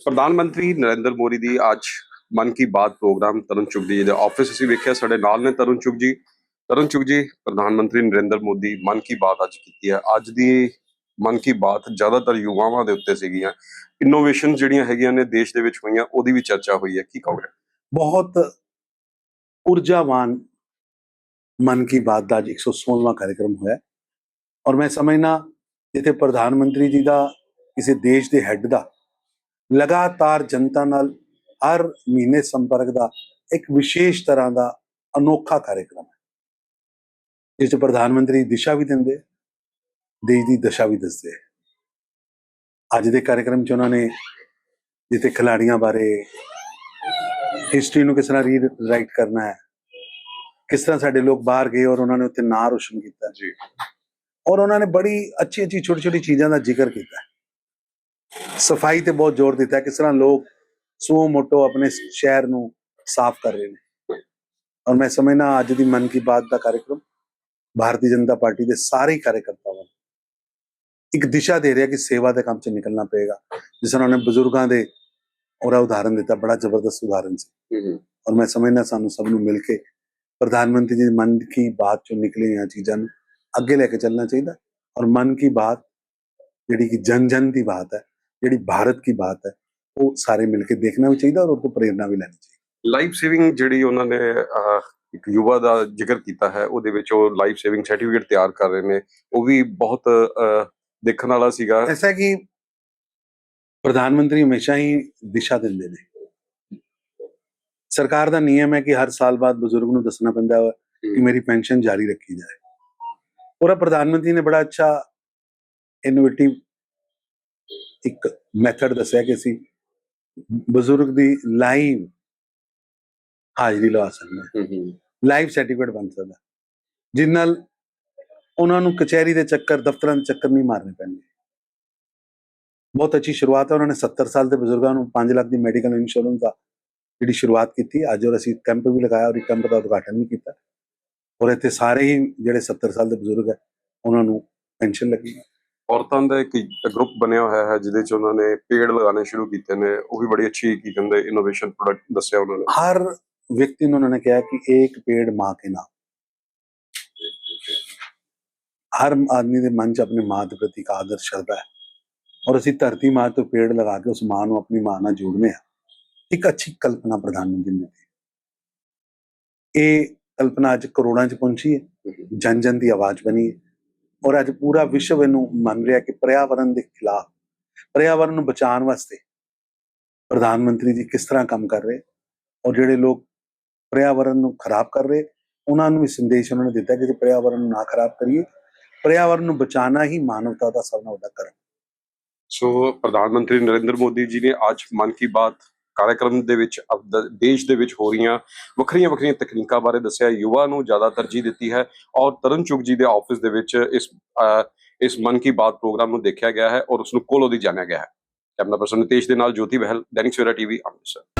ਪ੍ਰਧਾਨ ਮੰਤਰੀ ਨਰਿੰਦਰ ਮੋਦੀ ਦੀ ਅੱਜ ਮਨ ਕੀ ਬਾਤ ਪ੍ਰੋਗਰਾਮ ਤਰੁਣ ਚੁਗ ਜੀ ਦੇ ਆਫਿਸ ਅਸੀਂ ਵੇਖਿਆ, ਸਾਡੇ ਨਾਲ ਨੇ ਤਰੁਣ ਚੁਗ ਜੀ। ਤਰੁਣ ਚੁਗ ਜੀ, ਪ੍ਰਧਾਨ ਮੰਤਰੀ ਨਰਿੰਦਰ ਮੋਦੀ ਮਨ ਕੀ ਬਾਤ ਅੱਜ ਕੀਤੀ ਹੈ। ਅੱਜ ਦੀ ਮਨ ਕੀ ਬਾਤ ਜ਼ਿਆਦਾਤਰ ਯੁਵਾਵਾਂ ਦੇ ਉੱਤੇ ਸੀਗੀਆਂ। ਇਨੋਵੇਸ਼ਨ ਜਿਹੜੀਆਂ ਹੈਗੀਆਂ ਨੇ ਦੇਸ਼ ਦੇ ਵਿੱਚ ਹੋਈਆਂ, ਉਹਦੀ ਵੀ ਚਰਚਾ ਹੋਈ ਹੈ। ਕੀ ਕਹੋਗੇ? ਬਹੁਤ ਊਰਜਾਵਾਨ ਮਨ ਕੀ ਬਾਤ ਦਾ ਅੱਜ 116ਵਾਂ ਕਾਰਜਕ੍ਰਮ ਹੋਇਆ ਔਰ ਮੈਂ ਸਮਝਣਾ ਜਿੱਥੇ ਪ੍ਰਧਾਨ ਮੰਤਰੀ ਜੀ ਦਾ ਕਿਸੇ ਦੇਸ਼ ਦੇ ਹੈੱਡ ਦਾ ਲਗਾਤਾਰ ਜਨਤਾ ਨਾਲ ਹਰ ਮਹੀਨੇ ਸੰਪਰਕ ਦਾ ਇੱਕ ਵਿਸ਼ੇਸ਼ ਤਰ੍ਹਾਂ ਦਾ ਅਨੋਖਾ ਕਾਰਜਕ੍ਰਮ ਹੈ ਇਸ 'ਚ ਪ੍ਰਧਾਨ ਮੰਤਰੀ ਦਿਸ਼ਾ ਵੀ ਦਿੰਦੇ ਦੇਸ਼ ਦੀ ਦਸ਼ਾ ਵੀ ਦੱਸਦੇ। ਅੱਜ ਦੇ ਕਾਰਜਕ੍ਰਮ 'ਚ ਉਹਨਾਂ ਨੇ ਜਿੱਥੇ ਖਿਲਾੜੀਆਂ ਬਾਰੇ ਹਿਸਟਰੀ ਨੂੰ ਕਿਸ ਤਰ੍ਹਾਂ ਰੀਰਾਈਟ ਕਰਨਾ ਹੈ ਕਿਸ ਤਰ੍ਹਾਂ ਸਾਡੇ ਲੋਕ ਬਾਹਰ ਗਏ ਔਰ ਉਹਨਾਂ ਨੇ ਉੱਥੇ ਨਾਂ ਰੋਸ਼ਨ ਕੀਤਾ ਜੀ ਔਰ ਉਹਨਾਂ ਨੇ ਬੜੀ ਅੱਛੀ ਅੱਛੀ ਛੋਟੀ ਛੋਟੀ ਚੀਜ਼ਾਂ ਦਾ ਜ਼ਿਕਰ ਕੀਤਾ। ਸਫ਼ਾਈ ਤੇ ਬਹੁਤ ਜ਼ੋਰ ਦਿੱਤਾ ਕਿਸ ਤਰ੍ਹਾਂ ਲੋਕ ਸੂ ਮੋਟੋ ਆਪਣੇ ਸ਼ਹਿਰ ਨੂੰ ਸਾਫ਼ ਕਰ ਰਹੇ ਨੇ। ਔਰ ਮੈਂ ਸਮਝਣਾ ਅੱਜ ਦੀ ਮਨ ਕੀ ਬਾਤ ਦਾ ਕਾਰਜਕ੍ਰਮ ਭਾਰਤੀ ਜਨਤਾ ਪਾਰਟੀ ਦੇ ਸਾਰੇ ਕਾਰਜਕਰਤਾਵਾਂ ਨੂੰ ਇੱਕ ਦਿਸ਼ਾ ਦੇ ਰਿਹਾ ਕਿ ਸੇਵਾ ਦੇ ਕੰਮ 'ਚ ਨਿਕਲਣਾ ਪਏਗਾ। ਜਿਸ ਤਰ੍ਹਾਂ ਉਹਨੇ ਬਜ਼ੁਰਗਾਂ ਦੇ ਉਹਦਾ ਉਦਾਹਰਨ ਦਿੱਤਾ ਬੜਾ ਜ਼ਬਰਦਸਤ ਉਦਾਹਰਨ ਸੀ। ਔਰ ਮੈਂ ਸਮਝਦਾ ਸਾਨੂੰ ਸਭ ਨੂੰ ਮਿਲ ਕੇ ਪ੍ਰਧਾਨ ਮੰਤਰੀ ਜੀ ਦੀ ਮਨ ਕੀ ਬਾਤ ਚੋਂ ਨਿਕਲੀਆਂ ਚੀਜ਼ਾਂ ਨੂੰ ਅੱਗੇ ਲੈ ਕੇ ਚੱਲਣਾ ਚਾਹੀਦਾ। ਔਰ ਮਨ ਕੀ ਬਾਤ ਜਿਹੜੀ ਕਿ ਜਨ ਜਨ ਦੀ ਬਾਤ ਹੈ ਜਿਹੜੀ ਭਾਰਤ ਕੀ ਬਾਤ ਹੈ ਉਹ ਸਾਰੇ ਮਿਲ ਕੇ ਦੇਖਣਾ ਵੀ ਚਾਹੀਦਾ ਔਰ ਉਹ ਤੋਂ ਪ੍ਰੇਰਣਾ ਵੀ ਲੈਣੀ ਚਾਹੀਦੀ। ਲਾਈਫ ਸੇਵਿੰਗ ਜਿਹੜੀ ਉਹਨਾਂ ਨੇ ਇੱਕ ਯੁਵਾ ਦਾ ਜ਼ਿਕਰ ਕੀਤਾ ਹੈ ਉਹਦੇ ਵਿੱਚ ਉਹ ਲਾਈਫ ਸੇਵਿੰਗ ਸਰਟੀਫਿਕੇਟ ਤਿਆਰ ਕਰ ਰਹੇ ਨੇ। ਉਹ ਵੀ ਬਹੁਤ ਦੇਖਣ ਵਾਲਾ ਸੀਗਾ। ਐਸਾ ਕਿ ਪ੍ਰਧਾਨ ਮੰਤਰੀ ਹਮੇਸ਼ਾ ਹੀ ਦਿਸ਼ਾ ਦਿੰਦੇ ਨੇ। ਸਰਕਾਰ ਦਾ ਨਿਯਮ ਹੈ ਕਿ ਹਰ ਸਾਲ ਬਾਅਦ ਬਜ਼ੁਰਗ ਨੂੰ ਦੱਸਣਾ ਪੈਂਦਾ ਹੈ। ਕਿ ਮੇਰੀ ਪੈਨਸ਼ਨ ਜਾਰੀ ਰੱਖੀ ਜਾਏ। ਪੂਰਾ ਪ੍ਰਧਾਨ ਮੰਤਰੀ ਨੇ ਬੜਾ ਅੱਛਾ ਇਨੋਵੇਟਿਵ ਇੱਕ ਮੈਥਡ ਦੱਸਿਆ ਕਿ ਅਸੀਂ ਬਜ਼ੁਰਗ ਦੀ ਲਾਈਵ ਹਾਜ਼ਰੀ ਲਵਾ ਸਕਦੇ। ਹਾਂ ਹੂੰ। ਹੂੰ ਲਾਈਵ ਸਰਟੀਫਿਕੇਟ ਬਣ ਸਕਦਾ। ਜਿਸ ਨਾਲ ਉਹਨਾਂ ਨੂੰ ਕਚਹਿਰੀ ਦੇ ਚੱਕਰ ਦਫ਼ਤਰਾਂ ਦੇ ਚੱਕਰ ਨਹੀਂ ਮਾਰਨੇ ਪੈਣਗੇ। ਬਹੁਤ ਅੱਛੀ ਸ਼ੁਰੂਆਤ ਹੈ। ਉਹਨਾਂ ਨੇ 70 ਸਾਲ ਦੇ ਬਜ਼ੁਰਗਾਂ ਨੂੰ 5 ਲੱਖ ਦੀ ਮੈਡੀਕਲ ਇੰਸ਼ੋਰੈਂਸ ਦਾ ਜਿਹੜੀ ਸ਼ੁਰੂਆਤ ਕੀਤੀ। ਅੱਜ ਔਰ ਅਸੀਂ ਕੈਂਪ ਵੀ ਲਗਾਇਆ ਔਰ ਇੱਕ ਕੈਂਪ ਦਾ ਉਦਘਾਟਨ ਵੀ ਕੀਤਾ। ਔਰ ਇੱਥੇ ਸਾਰੇ ਹੀ ਜਿਹੜੇ 70 ਸਾਲ ਦੇ ਬਜ਼ੁਰਗ ਹੈ ਉਹਨਾਂ ਨੂੰ ਪੈਨਸ਼ਨ ਲੱਗੀ। ਔਰਤਾਂ ਦਾ ਇੱਕ ਗਰੁੱਪ ਬਣਿਆ ਹੋਇਆ ਹੈ ਜਿਹਦੇ ਚ ਉਹਨਾਂ ਨੇ ਪੇੜ ਲਗਾਉਣੇ ਸ਼ੁਰੂ ਕੀਤੇ ਨੇ। ਉਹ ਵੀ ਬੜੀ ਅੱਛੀ ਕੀ ਕਹਿੰਦੇ ਇਨੋਵੇਸ਼ਨ ਪ੍ਰੋਡਕਟ ਦੱਸਿਆ ਉਹਨਾਂ ਨੇ। ਹਰ ਵਿਅਕਤੀ ਨੂੰ ਉਹਨਾਂ ਨੇ ਕਿਹਾ ਕਿ ਇੱਕ ਪੇੜ ਮਾਂ ਕੇ ਨਾਮ। ਹਰ ਆਦਮੀ ਦੇ ਮਨ 'ਚ ਆਪਣੀ ਮਾਂ ਦੇ ਪ੍ਰਤੀ ਇੱਕ ਆਦਰ ਸ਼ਰਧਾ ਹੈ। ਔਰ ਅਸੀਂ ਧਰਤੀ ਮਾਂ ਤੋਂ ਪੇੜ ਲਗਾ ਕੇ ਉਸ ਮਾਂ ਨੂੰ ਆਪਣੀ ਮਾਂ ਨਾਲ ਜੋੜਨੇ ਆ। ਇੱਕ ਅੱਛੀ ਕਲਪਨਾ ਪ੍ਰਧਾਨ ਮੰਤਰੀ ਨੇ ਇਹ ਕਲਪਨਾ ਅੱਜ ਕਰੋੜਾਂ 'ਚ ਪਹੁੰਚੀ ਹੈ। ਜਨ ਜਨ ਦੀ ਆਵਾਜ਼ ਬਣੀ ਹੈ। ਔਰ ਅੱਜ ਪੂਰਾ ਵਿਸ਼ਵ ਇਹਨੂੰ ਮੰਨ ਰਿਹਾ ਕਿ ਪਰਿਆਵਰਣ ਦੇ ਖਿਲਾਫ ਪਰਿਆਵਰਣ ਨੂੰ ਬਚਾਉਣ ਵਾਸਤੇ ਪ੍ਰਧਾਨ ਮੰਤਰੀ ਜੀ ਕਿਸ ਤਰ੍ਹਾਂ ਕੰਮ ਕਰ ਰਹੇ ਔਰ ਜਿਹੜੇ ਲੋਕ ਪਰਿਆਵਰਣ ਨੂੰ ਖਰਾਬ ਕਰ ਰਹੇ ਉਹਨਾਂ ਨੂੰ ਵੀ ਸੰਦੇਸ਼ ਉਹਨਾਂ ਨੇ ਦਿੱਤਾ ਕਿ ਜੇ ਪਰਿਆਵਰਣ ਨੂੰ ਨਾ ਖਰਾਬ ਕਰੀਏ ਪਰਿਆਵਰਣ ਨੂੰ ਬਚਾਉਣਾ ਹੀ ਮਾਨਵਤਾ ਦਾ ਸਭ ਤੋਂ ਵੱਡਾ ਕਰਮ। ਸੋ ਪ੍ਰਧਾਨ ਮੰਤਰੀ ਨਰਿੰਦਰ ਮੋਦੀ ਜੀ ਨੇ ਅੱਜ ਮਨ ਕੀ ਬਾਤ ਕਾਰਜਕ੍ਰਮ ਦੇ ਵਿੱਚ ਦੇਸ਼ ਦੇ ਵਿੱਚ ਹੋ ਰਹੀਆਂ ਵੱਖਰੀਆਂ ਵੱਖਰੀਆਂ ਤਕਨੀਕਾਂ ਬਾਰੇ ਦੱਸਿਆ, ਯੁਵਾ ਨੂੰ ਜ਼ਿਆਦਾ ਤਰਜੀਹ ਦਿੱਤੀ ਹੈ ਔਰ ਤਰਨ ਚੁਗ ਜੀ ਦੇ ਆਫਿਸ ਦੇ ਵਿੱਚ ਇਸ ਇਸ ਮਨ ਕੀ ਬਾਤ ਪ੍ਰੋਗਰਾਮ ਨੂੰ ਦੇਖਿਆ ਗਿਆ ਹੈ ਔਰ ਉਸ ਨੂੰ ਕੋਲੋਂ ਦੀ ਜਾਣਿਆ ਗਿਆ ਹੈ। ਕੈਮਰਾ ਪਰਸਨ ਨਿਤੇਸ਼ ਦੇ ਨਾਲ ਜੋਤੀ ਬਹਿਲ, ਦੈਨਿਕ ਸਵੇਰਾ ਟੀਵੀ ਅੰਮ੍ਰਿਤਸਰ।